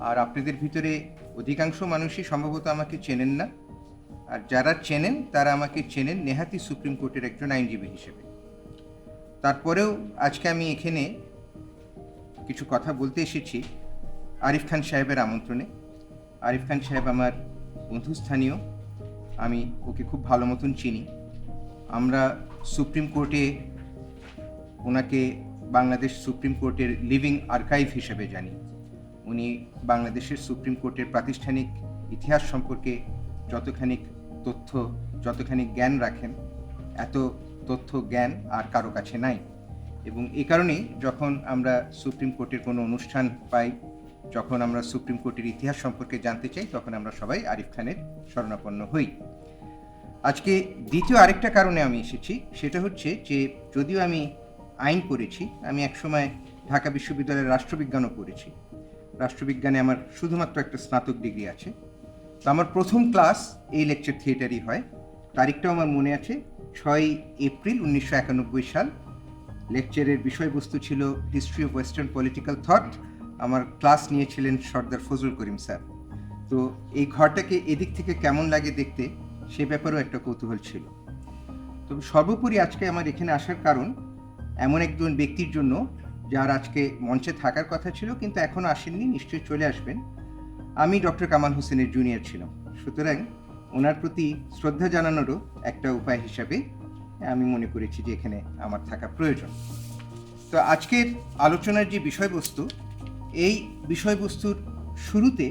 আর আপনাদের ভিতরে অধিকাংশ মানুষই সম্ভবত আমাকে চেনেন না। আর যারা চেনেন, তারা আমাকে চেনেন নেহাতি সুপ্রিম কোর্টের একজন আইনজীবী হিসেবে। তারপরেও আজকে আমি এখানে কিছু কথা বলতে এসেছি আরিফ খান সাহেবের আমন্ত্রণে। আরিফ খান সাহেব আমার বন্ধুস্থানীয়। আমি ওকে খুব ভালো মতন চিনি। আমরা সুপ্রিম কোর্টে ওনাকে বাংলাদেশ সুপ্রিম কোর্টের লিভিং আর্কাইভ হিসেবে জানি। উনি বাংলাদেশের সুপ্রিম কোর্টের প্রাতিষ্ঠানিক ইতিহাস সম্পর্কে যতখানি তথ্য, যতখানি জ্ঞান রাখেন, এত তথ্য, জ্ঞান আর কারও কাছে নাই। এবং এই কারণেই যখন আমরা সুপ্রিম কোর্টের কোনো অনুষ্ঠান পাই, যখন আমরা সুপ্রিম কোর্টের ইতিহাস সম্পর্কে জানতে চাই, তখন আমরা সবাই আরিফ খানের শরণাপন্ন হই। আজকে দ্বিতীয় আরেকটা কারণে আমি এসেছি, সেটা হচ্ছে যে যদিও আমি আইন পড়েছি, আমি একসময় ঢাকা বিশ্ববিদ্যালয়ের রাষ্ট্রবিজ্ঞানও পড়েছি রাষ্ট্রবিজ্ঞানে আমার শুধুমাত্র একটা স্নাতক ডিগ্রি আছে। তো আমার প্রথম ক্লাস এই লেকচার থিয়েটারই হয়। তারিখটাও আমার মনে আছে ছয় এপ্রিল উনিশশো একানব্বই সাল। লেকচারের বিষয়বস্তু ছিল history of western political thought. আমার ক্লাস নিয়েছিলেন সর্দার ফজল করিম স্যার। তো এই ঘরটাকে এদিক থেকে কেমন লাগে দেখতে, সে ব্যাপারেও একটা কৌতূহল ছিল। তো সর্বোপরি আজকে আমার এখানে আসার কারণ, এমন একজন ব্যক্তির জন্য যার আজকে মঞ্চে থাকার কথা ছিল, কিন্তু এখনও আসেননি, নিশ্চয়ই চলে আসবেন। আমি ডক্টর কামাল হোসেনের জুনিয়র ছিলাম। সুতরাং ওনার প্রতি শ্রদ্ধা জানানোরও একটা উপায় হিসাবে আমি মনে করেছি যে এখানে আমার থাকা প্রয়োজন। তো আজকের আলোচনার যে বিষয়বস্তু, এই বিষয়বস্তুর শুরুতে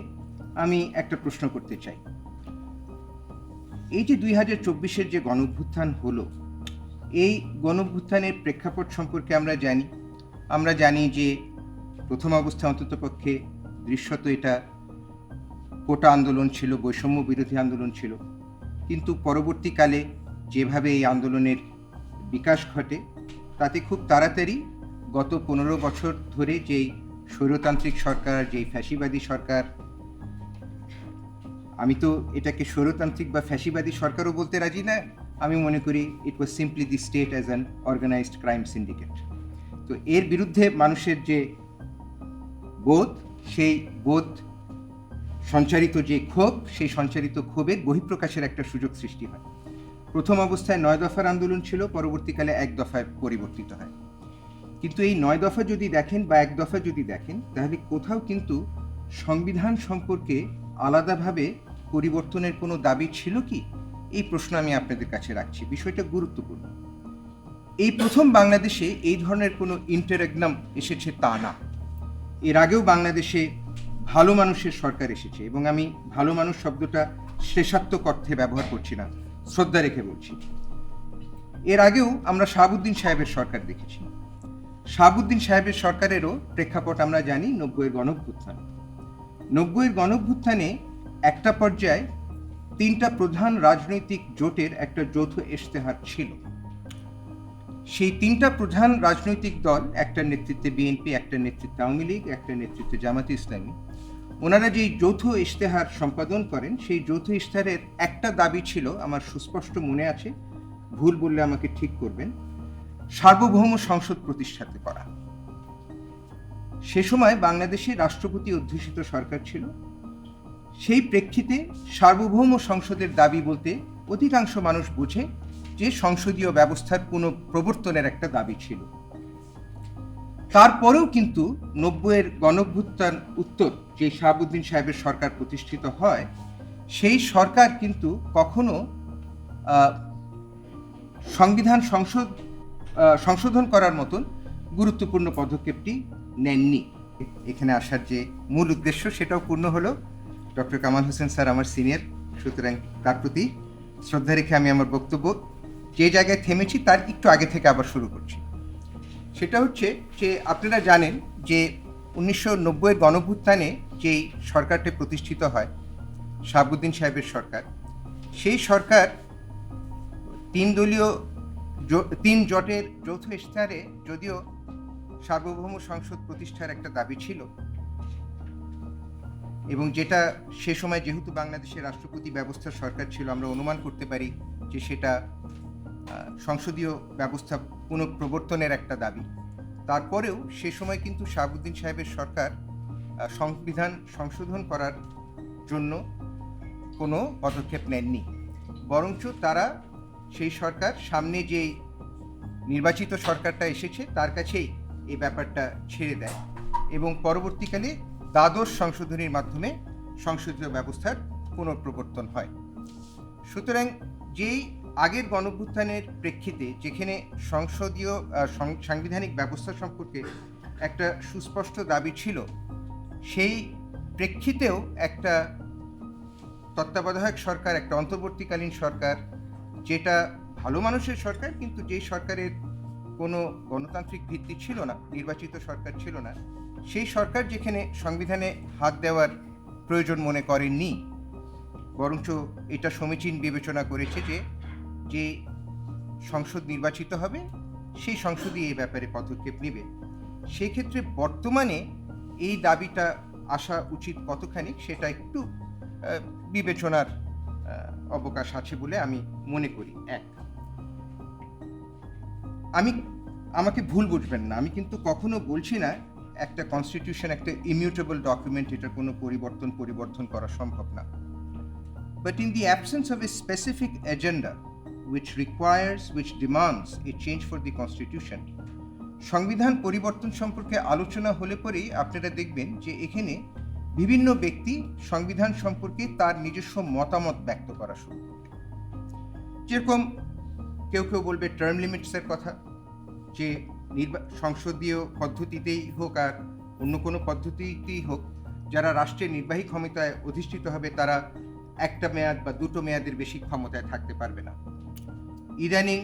আমি একটা প্রশ্ন করতে চাই। এই যে দুই হাজার চব্বিশের যে গণভ্যুত্থান হলো, এই গণভ্যুত্থানের প্রেক্ষাপট সম্পর্কে আমরা জানি। আমরা জানি যে প্রথম অবস্থায় অন্ততপক্ষে দৃশ্যত এটা কোটা আন্দোলন ছিল, বৈষম্য বিরোধী আন্দোলন ছিল। কিন্তু পরবর্তীকালে যেভাবে এই আন্দোলনের বিকাশ ঘটে, তাতে খুব তাড়াতাড়ি গত পনেরো বছর ধরে যেই স্বৈরতান্ত্রিক সরকার, যেই ফ্যাসিবাদী সরকার, আমি তো এটাকে স্বৈরতান্ত্রিক বা ফ্যাসিবাদী সরকারও বলতে রাজি না, আমি মনে করি it was simply the state as an organised crime syndicate তো এর বিরুদ্ধে মানুষের যে বোধ সেই বোধ সঞ্চারিত যে ক্ষোভ, সেই সঞ্চারিত ক্ষোভের বহিঃপ্রকাশের একটা সুযোগ সৃষ্টি হয়। প্রথম অবস্থায় নয় দফার আন্দোলন ছিল, পরবর্তীকালে এক দফায় পরিবর্তিত হয়। কিন্তু এই নয় দফা যদি দেখেন বা এক দফা যদি দেখেন, তাহলে কোথাও কিন্তু সংবিধান সম্পর্কে আলাদাভাবে পরিবর্তনের কোনো দাবি ছিল কি? এই প্রশ্ন আমি আপনাদের কাছে রাখছি। বিষয়টা গুরুত্বপূর্ণ। এই প্রথম বাংলাদেশে এই ধরনের কোনো ইন্টারেগনাম এসেছে তা না। এর আগেও বাংলাদেশে ভালো মানুষের সরকার এসেছে এবং আমি ভালো মানুষ শব্দটা শ্লেষাত্মক অর্থে ব্যবহার করছি না, শ্রদ্ধা রেখে বলছি। এর আগেও আমরা শাহাবুদ্দিন সাহেবের সরকার দেখেছি। শাহাবুদ্দিন সাহেবের সরকারেরও প্রেক্ষাপট আমরা জানি নব্বইয়ের গণভ্যুত্থান। নব্বইয়ের গণভ্যুত্থানে একটা পর্যায়ে তিনটা প্রধান রাজনৈতিক জোটের একটা যৌথ ইশতেহার ছিল। সেই তিনটা প্রধান রাজনৈতিক দল, একটা নেতৃত্বে বিএনপি, একটা নেতৃত্বে আওয়ামী লীগ, একটা নেতৃত্বে জামাতে ইসলামী, ওনারা যেই যৌথ ইশতেহার সম্পাদন করেন, সেই যৌথ ইশতেহারের একটা দাবি ছিল, আমার সুস্পষ্ট মনে আছে, ভুল বললে আমাকে ঠিক করবেন, সার্বভৌম সংসদ প্রতিষ্ঠাতে করা। সে সময় বাংলাদেশে রাষ্ট্রপতি অধ্যুষিত সরকার ছিল, সেই প্রেক্ষিতে সার্বভৌম সংসদের দাবি বলতে অধিকাংশ মানুষ বুঝে যে সংসদীয় ব্যবস্থার কোনো প্রবর্তনের একটা দাবি ছিল। তারপরেও কিন্তু নব্বইয়ের গণভ্যুত্থান উত্তর যে শাহাবুদ্দিন সাহেবের সরকার প্রতিষ্ঠিত হয়, সেই সরকার কিন্তু কখনো সংবিধান সংসদ সংশোধন করার মতন গুরুত্বপূর্ণ পদক্ষেপটি নেননি। এখানে আসার যে মূল উদ্দেশ্য সেটাও পূর্ণ হলো। ডক্টর কামাল হোসেন স্যার আমার সিনিয়র সুতরাং তার প্রতি শ্রদ্ধা রেখে আমি আমার বক্তব্য যে জায়গায় থেমেছি তার একটু আগে থেকে আবার শুরু করছি। সেটা হচ্ছে যে আপনারা জানেন যে উনিশশো নব্বইয়ের গণভুত্থানে যেই সরকারটি প্রতিষ্ঠিত হয়, শাহাবুদ্দিন সাহেবের সরকার, সেই সরকার তিন দলীয় তিন জোটের যৌথ ইশতেহারে যদিও সার্বভৌম সংসদ প্রতিষ্ঠার একটা দাবি ছিল এবং যেটা সে সময় যেহেতু বাংলাদেশের রাষ্ট্রপতি ব্যবস্থার সরকার ছিল, আমরা অনুমান করতে পারি যে সেটা সংসদীয় ব্যবস্থা পুনঃপ্রবর্তনের একটা দাবি। তারপরেও সে সময় কিন্তু শাহাবুদ্দিন সাহেবের সরকার সংবিধান সংশোধন করার জন্য কোনো পদক্ষেপ নেননি। বরঞ্চ তারা সেই সরকার, সামনে যে নির্বাচিত সরকারটা এসেছে, তার কাছেই এই ব্যাপারটা ছেড়ে দেয় এবং পরবর্তীকালে দ্বাদশ সংশোধনীর মাধ্যমে সংসদীয় ব্যবস্থার পুনঃপ্রবর্তন হয়। সুতরাং যেই আগের গণভ্যুত্থানের প্রেক্ষিতে যেখানে সংসদীয় সাংবিধানিক ব্যবস্থা সম্পর্কে একটা সুস্পষ্ট দাবি ছিল, সেই প্রেক্ষিতেও একটা তত্ত্বাবধায়ক সরকার, একটা অন্তর্বর্তীকালীন সরকার, যেটা ভালো মানুষের সরকার, কিন্তু যেই সরকারের কোনো গণতান্ত্রিক ভিত্তি ছিল না, নির্বাচিত সরকার ছিল না, সেই সরকার যেখানে সংবিধানে হাত দেওয়ার প্রয়োজন মনে করেননি, বরঞ্চ এটা সমীচীন বিবেচনা করেছে যে যে সংসদ নির্বাচিত হবে, সেই সংসদই এই ব্যাপারে পদক্ষেপ নেবে। সেই ক্ষেত্রে বর্তমানে এই দাবিটা আসা উচিত কতখানি সেটা একটু বিবেচনার অবকাশ আছে বলে আমি মনে করি। এক, আমি, আমাকে ভুল বুঝবেন না। আমি কিন্তু কখনো বলছি না, একটা কনস্টিটিউশন একটা ইমিউটেবল ডকুমেন্ট এটার কোনো পরিবর্তন পরিবর্তন করা সম্ভব না। But in the absence of a specific agenda which requires, which demands a change for the Constitution, সংবিধান পরিবর্তন সম্পর্কে আলোচনা হলে পরেই আপনারা দেখবেন যে এখানে বিভিন্ন ব্যক্তি সংবিধান সম্পর্কে তার নিজস্ব মতামত ব্যক্ত করা শুরু করবে যেরকম কেউ কেউ বলবে টার্ম লিমিটসের কথা যে নির্বা- সংসদীয় পদ্ধতিতেই হোক আর অন্য কোনো পদ্ধতিতেই হোক যারা রাষ্ট্রের নির্বাহী ক্ষমতায় অধিষ্ঠিত হবে তারা একটা মেয়াদ বা দুটো মেয়াদের বেশি ক্ষমতায় থাকতে পারবে না। ইদানিং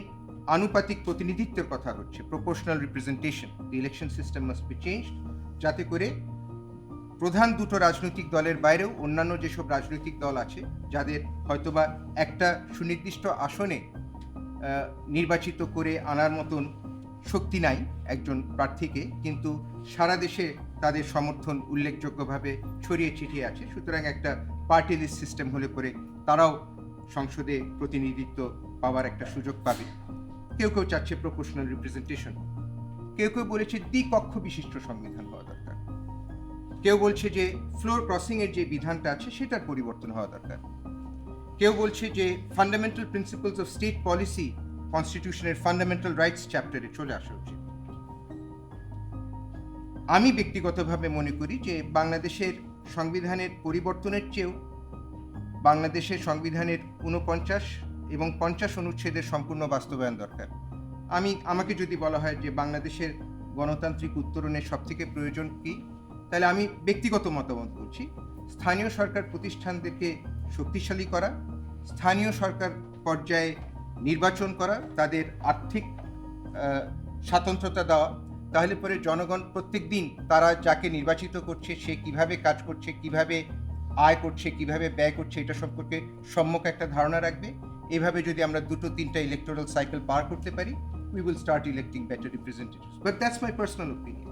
আনুপাতিক প্রতিনিধিত্বের কথা হচ্ছে proportional representation the election system must be change যাতে করে প্রধান দুটো রাজনৈতিক দলের বাইরেও অন্যান্য যেসব রাজনৈতিক দল আছে, যাদের হয়তোবা একটা সুনির্দিষ্ট আসনে নির্বাচিত করে আনার মতন শক্তি নাই একজন প্রার্থীকে, কিন্তু সারা দেশে তাদের সমর্থন উল্লেখযোগ্যভাবে ছড়িয়ে ছিটিয়ে আছে। সুতরাং একটা পার্টি লিস্ট সিস্টেম হলে পরে তারাও সংসদে প্রতিনিধিত্ব পাওয়ার একটা সুযোগ পাবে। কেউ কেউ চাচ্ছে প্রপোর্শনাল রিপ্রেজেন্টেশন কেউ কেউ বলেছে দ্বিকক্ষ বিশিষ্ট সংবিধান হওয়া দরকার। কেউ বলছে যে ফ্লোর ক্রসিং এর যে বিধানটা আছে সেটার পরিবর্তন হওয়া দরকার। কেউ বলছে যে fundamental principles of state policy কনস্টিটিউশনের fundamental rights চ্যাপ্টারে চলে আসা উচিত। আমি ব্যক্তিগতভাবে মনে করি যে বাংলাদেশের সংবিধানের পরিবর্তনের চেয়েও বাংলাদেশের সংবিধানের ঊনপঞ্চাশ এবং পঞ্চাশ অনুচ্ছেদের সম্পূর্ণ বাস্তবায়ন দরকার। আমি, আমাকে যদি বলা হয় যে বাংলাদেশের গণতান্ত্রিক উত্তরণের সবথেকে প্রয়োজন কী, তাহলে আমি ব্যক্তিগত মতামত বলছি। স্থানীয় সরকার প্রতিষ্ঠানদেরকে শক্তিশালী করা, স্থানীয় সরকার পর্যায়ে নির্বাচন করা, তাদের আর্থিক স্বাতন্ত্রতা দেওয়া তাহলে পরে জনগণ প্রত্যেক দিন তারা যাকে নির্বাচিত করছে, সে কীভাবে কাজ করছে, কীভাবে আয় করছে, কীভাবে ব্যয় করছে, এটা সম্পর্কে সম্যক একটা ধারণা রাখবে। এভাবে যদি আমরা দুটো, তিনটা ইলেকটোরাল সাইকেল পার করতে পারি we will start electing better representatives but that's my personal opinion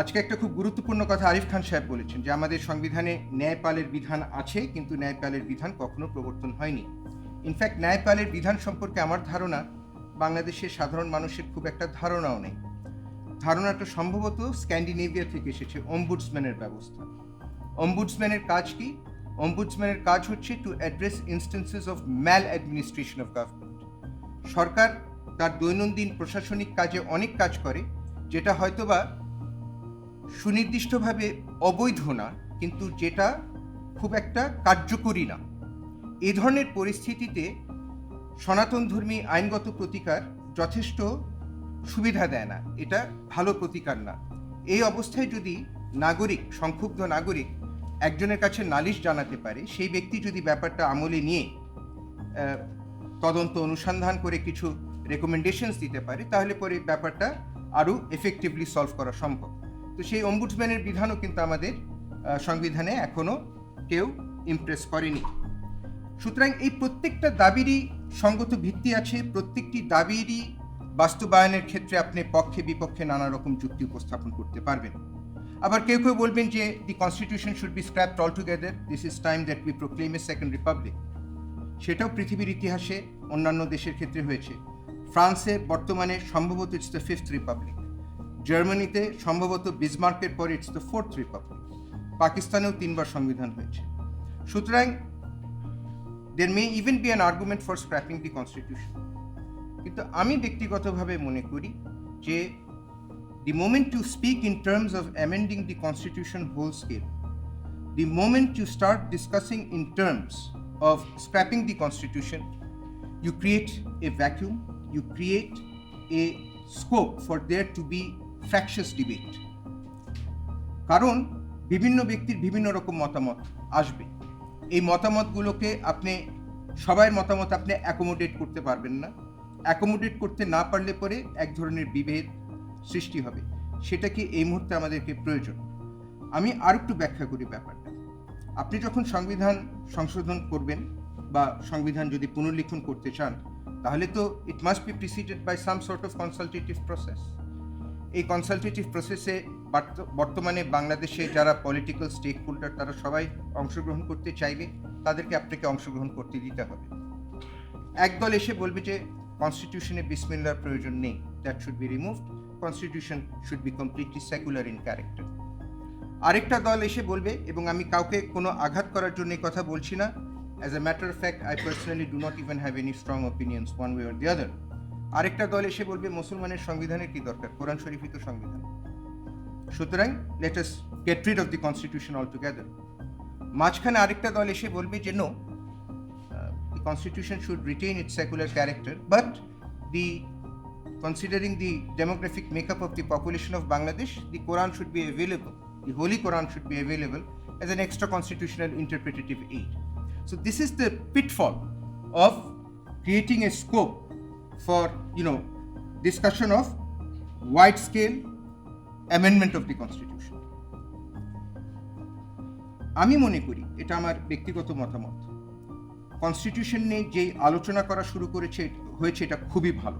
আজকে একটা খুব গুরুত্বপূর্ণ কথা আরিফ খান সাহেব বলেছেন যে, আমাদের সংবিধানে ন্যায়পালের বিধান আছে, কিন্তু ন্যায়পালের বিধান কখনো প্রবর্তন হয়নি। ইনফ্যাক্ট ন্যায়পালের বিধান সম্পর্কে আমার ধারণা বাংলাদেশের সাধারণ মানুষের খুব একটা ধারণাও নেই। ধারণাটা সম্ভবত স্ক্যান্ডিনেভিয়া থেকে এসেছে অম্বুডসম্যানের ব্যবস্থা। অম্বুডসম্যানের কাজ কি? অম্বুডসম্যানের কাজ হচ্ছে to address instances of maladministration of government সরকার তার দৈনন্দিন প্রশাসনিক কাজে অনেক কাজ করে, যেটা হয়তোবা সুনির্দিষ্টভাবে অবৈধ না, কিন্তু যেটা খুব একটা কার্যকরী না। এ ধরনের পরিস্থিতিতে সনাতন ধর্মী আইনগত প্রতিকার যথেষ্ট সুবিধা দেয় না। এটা ভালো প্রতিকার না। এই অবস্থায় যদি নাগরিক, সংক্ষুব্ধ নাগরিক একজনের কাছে নালিশ জানাতে পারে, সেই ব্যক্তি যদি ব্যাপারটা আমলে নিয়ে তদন্ত অনুসন্ধান করে কিছু রেকমেন্ডেশনস দিতে পারে, তাহলে পরে ব্যাপারটা আরও এফেক্টিভলি সলভ করা সম্ভব। তো সেই অম্বুডসম্যানের বিধানও কিন্তু আমাদের সংবিধানে এখনও কেউ ইমপ্রেস করেনি। সুতরাং এই প্রত্যেকটা দাবিরই সঙ্গত ভিত্তি আছে, প্রত্যেকটি দাবিরই বাস্তবায়নের ক্ষেত্রে আপনি পক্ষে বিপক্ষে নানা রকম যুক্তি উপস্থাপন করতে পারবেন। আবার কেউ কেউ বলবেন যে, the constitution should be scrapped all together, this is time that we proclaim a second republic. সেটাও পৃথিবীর ইতিহাসে অন্যান্য দেশের ক্ষেত্রে হয়েছে। ফ্রান্সে বর্তমানে সম্ভবত ইটস দ্য ফিফথ রিপাবলিক। জার্মানিতে সম্ভবত বিসমার্কের পর ইটস দ্য ফোর্থ রিপাবলিক। পাকিস্তানেও তিনবার সংবিধান হয়েছে। সুতরাং there may even be an argument for scrapping the constitution কিন্তু আমি ব্যক্তিগতভাবে মনে করি যে the moment to speak in terms of amending the constitution whole scale the moment to start discussing in terms of scrapping the constitution you create a vacuum you create a scope for there to be fractious debate কারণ বিভিন্ন ব্যক্তির বিভিন্ন রকম মতামত আসবে। এই মতামতগুলোকে আপনি সবার মতামত আপনি অ্যাকোমোডেট করতে পারবেন না। অ্যাকোমোডেট করতে না পারলে পরে এক ধরনের বিভেদ সৃষ্টি হবে। সেটা কি এই মুহূর্তে আমাদেরকে প্রয়োজন? আমি আর একটু ব্যাখ্যা করি ব্যাপারটা। আপনি যখন সংবিধান সংশোধন করবেন বা সংবিধান যদি পুনর্লিখন করতে চান, তাহলে তো it must be preceded by some sort of consultative process এই কনসালটেটিভ প্রসেসে বর্তমানে বাংলাদেশে যারা পলিটিক্যাল স্টেক হোল্ডার তারা সবাই অংশগ্রহণ করতে চাইবে, তাদেরকে আপনাকে অংশগ্রহণ করতে দিতে হবে। একদল এসে বলবে যে কনস্টিটিউশনে বিসমিল্লার প্রয়োজন নেই that should be removed constitution should be completely secular in character আরেকটা দল এসে বলবে, এবং আমি কাউকে কোনো আঘাত করার জন্য কথা বলছি না as a matter fact I personally do not even have any strong opinions one way or the other আরেকটা দল এসে বলবে, মুসলমানের সংবিধানের কি দরকার? কোরআন শরীফই তো সংবিধান। সুতরাং let us get rid of the constitution all together মাঝখানে আরেকটা দল এসে বলবে যে no the constitution should retain its secular character, but the considering the demographic makeup of the population of Bangladesh, the Quran should be available. The Holy Quran should be available as an extra constitutional interpretative aid. So this is the pitfall of creating a scope for you know discussion of wide scale amendment of the constitution. আমি মনে করি এটা আমার ব্যক্তিগত মতামত। Constitution নিয়ে যেই আলোচনা করা শুরু করেছে, হয়েছে এটা খুবই ভালো।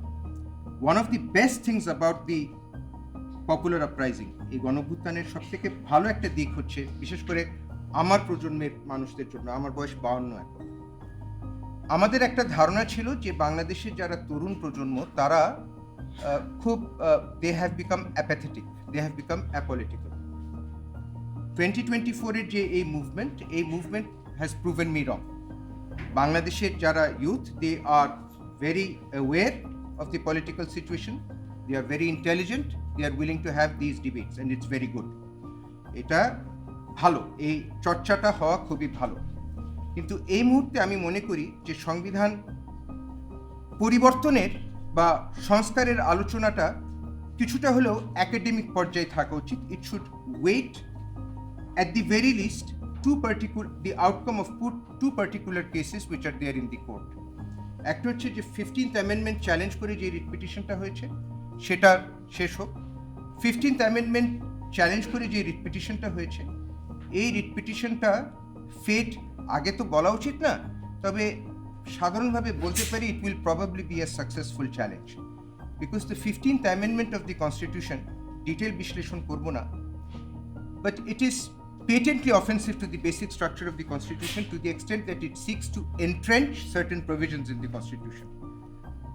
One of the best things about the popular uprising এই গণভ্যুত্থানের সব থেকে ভালো একটা দিক হচ্ছে, বিশেষ করে আমার প্রজন্মের মানুষদের জন্য, আমার বয়স বাউন্ন এখন। আমাদের একটা ধারণা ছিল যে বাংলাদেশের যারা তরুণ প্রজন্ম, তারা খুব they have become apathetic they have become apolitical twenty twenty ফোরের যে এই মুভমেন্ট এই movement has proven me wrong বাংলাদেশের যারা youth they are very aware of the political situation they are very intelligent they are willing to have this debates and it's very good এটা ভালো, এই চর্চাটা হওয়া খুবই ভালো। কিন্তু এই মুহূর্তে আমি মনে করি যে সংবিধান পরিবর্তনের বা সংস্কারের আলোচনাটা কিছুটা হলেও একাডেমিক পর্যায়ে থাকা উচিত। It should wait at the very least to particular the outcome of put to particular cases which are there in the court একটা হচ্ছে যে ফিফটিন্থ অ্যামেন্ডমেন্ট চ্যালেঞ্জ করে যে রিট পিটিশনটা হয়েছে, সেটা শেষ হোক। ফিফটিন্থ অ্যামেন্ডমেন্ট চ্যালেঞ্জ করে যে রিট পিটিশনটা হয়েছে, এই রিট পিটিশনটা ফেট আগে তো বলা উচিত না, তবে সাধারণভাবে বলতে পারি it will probably be a successful challenge because the fifteenth amendment of the constitution detail বিশ্লেষণ করব না but it is patently offensive to the basic structure of the Constitution to the extent that it seeks to entrench certain provisions in the Constitution,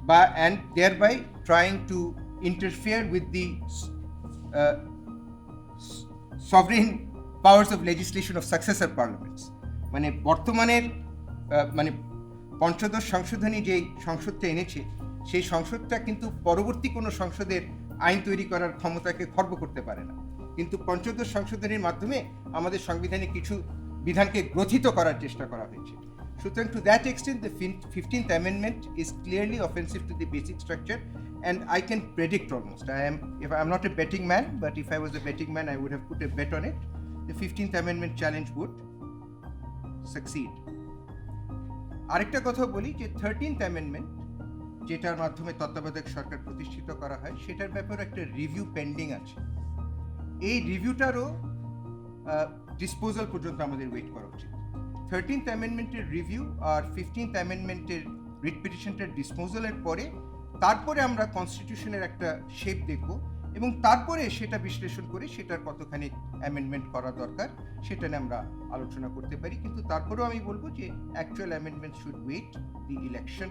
by, and thereby trying to interfere with the uh, sovereign powers of legislation of successor parliaments. মানে বর্তমানের মানে পঞ্চদশ সংশোধনী যেই সংসদটা এনেছে, সেই সংসদটা কিন্তু পরবর্তী কোনো সংসদের আইন তৈরি করার ক্ষমতাকে খর্ব করতে পারে না। কিন্তু পঞ্চদশ সংশোধনীর মাধ্যমে আমাদের সংবিধানে কিছু বিধানকে গ্রথিত করার চেষ্টা করা হয়েছে। সুতরাং to that extent the fifteenth amendment is clearly offensive to the basic structure and I can predict almost I am if I am not a betting man but if I was a betting man I would have put a bet on it the fifteenth amendment challenge would succeed আরেকটা কথা বলি যে thirteenth amendment যেটার মাধ্যমে তত্ত্বাবধায়ক সরকার প্রতিষ্ঠিত করা হয়, সেটার ব্যাপারে একটা রিভিউ পেন্ডিং আছে। এই রিভিউটারও ডিসপোজাল পর্যন্ত আমাদের ওয়েট করা উচিত। থার্টিন্থ অ্যামেন্ডমেন্টের রিভিউ আর ফিফটিন্থ অ্যামেন্ডমেন্টের রিট পিটিশনটার ডিসপোজালের পরে, তারপরে আমরা কনস্টিটিউশনের একটা শেপ দেখব। এবং তারপরে সেটা বিশ্লেষণ করে সেটার কতখানি অ্যামেন্ডমেন্ট করা দরকার, সেটা নিয়ে আমরা আলোচনা করতে পারি। কিন্তু তারপরেও আমি বলব যে actual amendment should wait the election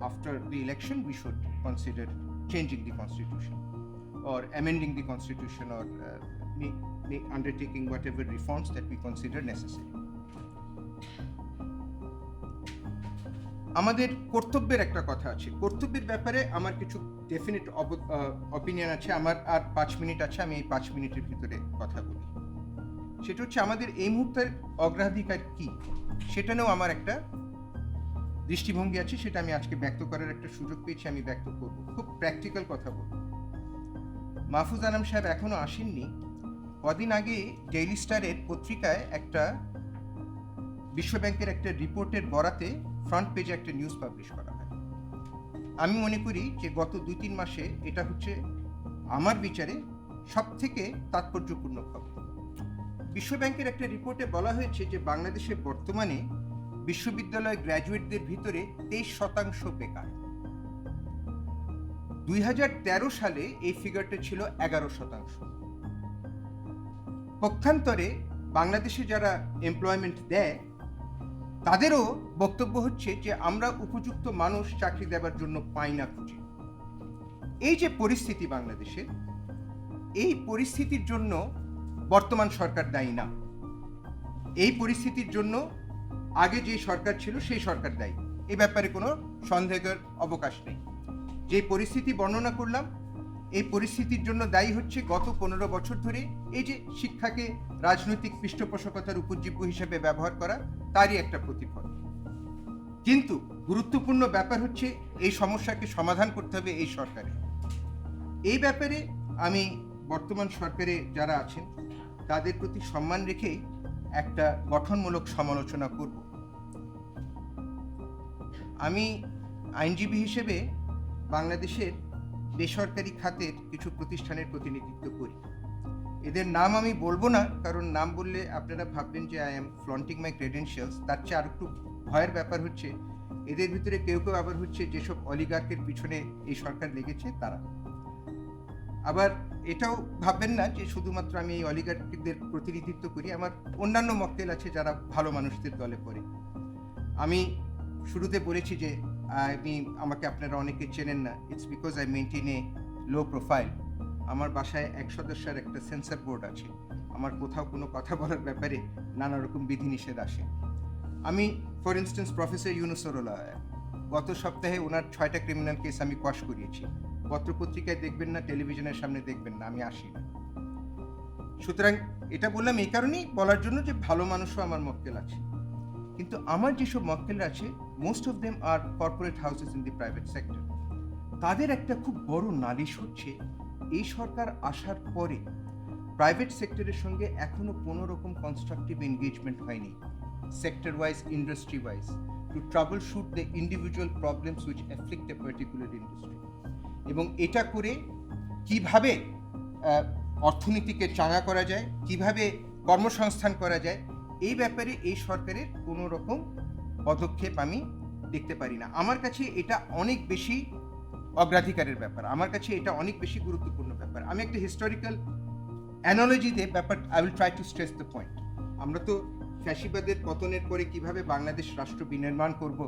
after the election we should consider changing the constitution or amending the constitution or undertaking whatever reforms that we consider necessary আমাদের কর্তব্যের একটা কথা আছে। কর্তব্যের ব্যাপারে আমার কিছু ডেফিনেট অপিনিয়ন আছে। আমার আর পাঁচ মিনিট আছে, আমি এই পাঁচ মিনিটের ভিতরে কথা বলি। সেটা হচ্ছে আমাদের এই মুহূর্তের অগ্রাধিকার কি? সেটা নিয়েও আমার একটা দৃষ্টিভঙ্গি আছে। সেটা আমি আজকে ব্যক্ত করার একটা সুযোগ পেয়েছি, আমি ব্যক্ত করব। খুব প্র্যাকটিক্যাল কথা বলব। মাহফুজ আনাম সাহেব এখনও আসেননি। কদিন আগে ডেইলি স্টারের পত্রিকায় একটা বিশ্বব্যাংকের একটা রিপোর্টের বরাতে ফ্রন্ট পেজে একটা নিউজ পাবলিশ করা হয়। আমি মনে করি যে গত দুই তিন মাসে এটা হচ্ছে আমার বিচারে সব থেকে তাৎপর্যপূর্ণ খবর। বিশ্বব্যাংকের একটা রিপোর্টে বলা হয়েছে যে বাংলাদেশে বর্তমানে বিশ্ববিদ্যালয় গ্র্যাজুয়েটদের ভিতরে তেইশ শতাংশ বেকার। দুই হাজার তেরো সালে এই ফিগারটা ছিল এগারো শতাংশ। পক্ষান্তরে বাংলাদেশে যারা এমপ্লয়মেন্ট দেয় তাদেরও বক্তব্য হচ্ছে যে আমরা উপযুক্ত মানুষ চাকরি দেওয়ার জন্য পাই না খুঁজে। এই যে পরিস্থিতি বাংলাদেশে, এই পরিস্থিতির জন্য বর্তমান সরকার দায়ী না। এই পরিস্থিতির জন্য আগে যে সরকার ছিল সেই সরকার দায়ী। এ ব্যাপারে কোনো সন্দেহের অবকাশ নেই। যে পরিস্থিতি বর্ণনা করলাম এই পরিস্থিতির জন্য দায়ী হচ্ছে গত পনেরো বছর ধরে এই যে শিক্ষাকে রাজনৈতিক পৃষ্ঠপোষকতার উপজীব্য হিসেবে ব্যবহার করা, তারই একটা প্রতিফল। কিন্তু গুরুত্বপূর্ণ ব্যাপার হচ্ছে এই সমস্যাকে সমাধান করতে হবে এই সরকারে। এই ব্যাপারে আমি বর্তমান সরকারে যারা আছেন, তাদের প্রতি সম্মান রেখে একটা গঠনমূলক সমালোচনা করব। আমি আইনজীবী হিসেবে বাংলাদেশের বেসরকারি খাতের কিছু প্রতিষ্ঠানের প্রতিনিধিত্ব করি। এদের নাম আমি বলব না, কারণ নাম বললে আপনারা ভাববেন যে, I am flaunting my credentials তার চেয়ে আর একটু ভয়ের ব্যাপার হচ্ছে, এদের ভিতরে কেউ কেউ আবার হচ্ছে যেসব অলিগার্কের পিছনে এই সরকার লেগেছে, তারা। আবার এটাও ভাববেন না যে, শুধুমাত্র আমি এই অলিগার্কদের প্রতিনিধিত্ব করি, আমার অন্যান্য মক্কেল আছে যারা ভালো মানুষদের দলে পড়ে। আমি শুরুতে বলেছি যে আমি আমাকে আপনারা অনেকে চেনেন না। It's because I maintain a low profile আমার বাসায় এক সদস্যের একটা সেন্সার বোর্ড আছে। আমার কোথাও কোনো কথা বলার ব্যাপারে নানা রকম বিধিনিষেধ আসে। আমি ফর ইনস্টেন্স প্রফেসর ইউনুসরোলা গত সপ্তাহে ওনার ছয়টা ক্রিমিনাল কেস আমি পাশ করিয়েছি। পত্রপত্রিকায় দেখবেন না টেলিভিশনের সামনে দেখবেন না, আমি আসি না। সুতরাং এটা বললাম এই কারণেই, বলার জন্য যে ভালো মানুষও আমার মক্কেল আছে। কিন্তু আমার যেসব মক্কেল আছে most of them are corporate houses in the private sector তাদের একটা খুব বড় নালিশ হচ্ছে, এই সরকার আসার পরে প্রাইভেট সেক্টরের সঙ্গে এখনও কোনো রকম কনস্ট্রাকটিভ এনগেজমেন্ট হয়নি sector wise industry wise to troubleshoot the individual problems which afflict a particular industry এবং এটা করে কীভাবে অর্থনীতিকে চাঙা করা যায়, কীভাবে কর্মসংস্থান করা যায় এই ব্যাপারে এই সরকারের কোনো রকম পদক্ষেপ আমি দেখতে পারি না। আমার কাছে এটা অনেক বেশি অগ্রাধিকারের ব্যাপার। আমার কাছে এটা অনেক বেশি গুরুত্বপূর্ণ ব্যাপার। আমি একটা হিস্টোরিক্যাল অ্যানোলজিতে ব্যাপার I will try to stress the point আমরা তো ফ্যাসিবাদের পতনের পরে কীভাবে বাংলাদেশ রাষ্ট্র বিনির্মাণ করব,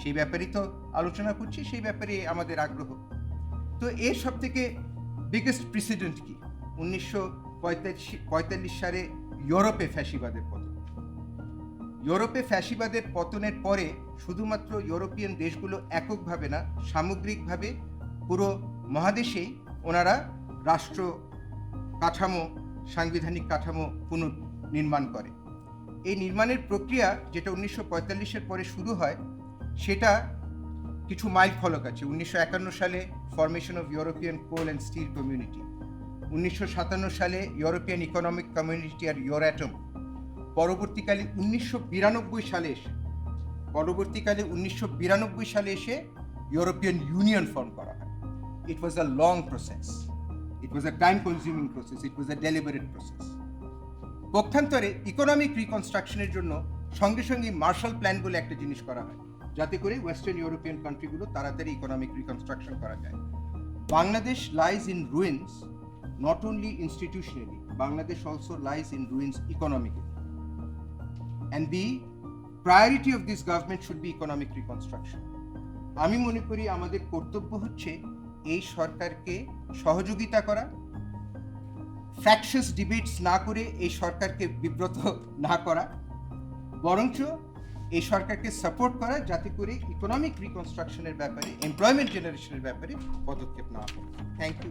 সেই ব্যাপারেই তো আলোচনা করছি, সেই ব্যাপারে আমাদের আগ্রহ। তো এর সব থেকে বিগেস্ট প্রেসিডেন্ট কি? উনিশশো পঁয়তাল্লিশ পঁয়তাল্লিশ সালে ইউরোপে ফ্যাসিবাদের পতন। ইউরোপে ফ্যাসিবাদের পতনের পরে শুধুমাত্র ইউরোপিয়ান দেশগুলো এককভাবে না, সামগ্রিকভাবে পুরো মহাদেশেই ওনারা রাষ্ট্র কাঠামো, সাংবিধানিক কাঠামো পুনর্নির্মাণ করে। এই নির্মাণের প্রক্রিয়া যেটা উনিশশো পঁয়তাল্লিশের পরে শুরু হয়, সেটা কিছু মাইল ফলক আছে। উনিশশো একান্ন সালে formation of European coal and steel community উনিশশো সাতান্ন সালে ইউরোপিয়ান ইকোনমিক কমিউনিটি আর ইউরোঅ্যাটম পরবর্তীকালে উনিশশো বিরানব্বই সালে এসে, পরবর্তীকালে উনিশশো বিরানব্বই সালে এসে ইউরোপিয়ান ইউনিয়ন ফর্ম করা হয়। It was a long process it was a time consuming process it was a deliberate process পক্ষান্তরে ইকোনমিক রিকনস্ট্রাকশনের জন্য সঙ্গে সঙ্গে মার্শাল প্ল্যান বলে একটা জিনিস করা হয়, যাতে করে ওয়েস্টার্ন ইউরোপিয়ান কান্ট্রিগুলো তাড়াতাড়ি ইকোনমিক রিকনস্ট্রাকশন করা যায়। Bangladesh lies in ruins not only institutionally Bangladesh also lies in ruins economically and the priority of this government should be economic reconstruction. আমি মনে করি আমাদের কর্তব্য হচ্ছে এই সরকারকে সহযোগিতা করা ফ্র্যাকশাস ডিবেটস না করে এই সরকারকে বিব্রত না করা, বরঞ্চ এই সরকারকে সাপোর্ট করা যাতে করে ইকোনমিক রিকনস্ট্রাকশনের ব্যাপারে এমপ্লয়মেন্ট জেনারেশনের ব্যাপারে পদক্ষেপ নেওয়া হয় থ্যাংক ইউ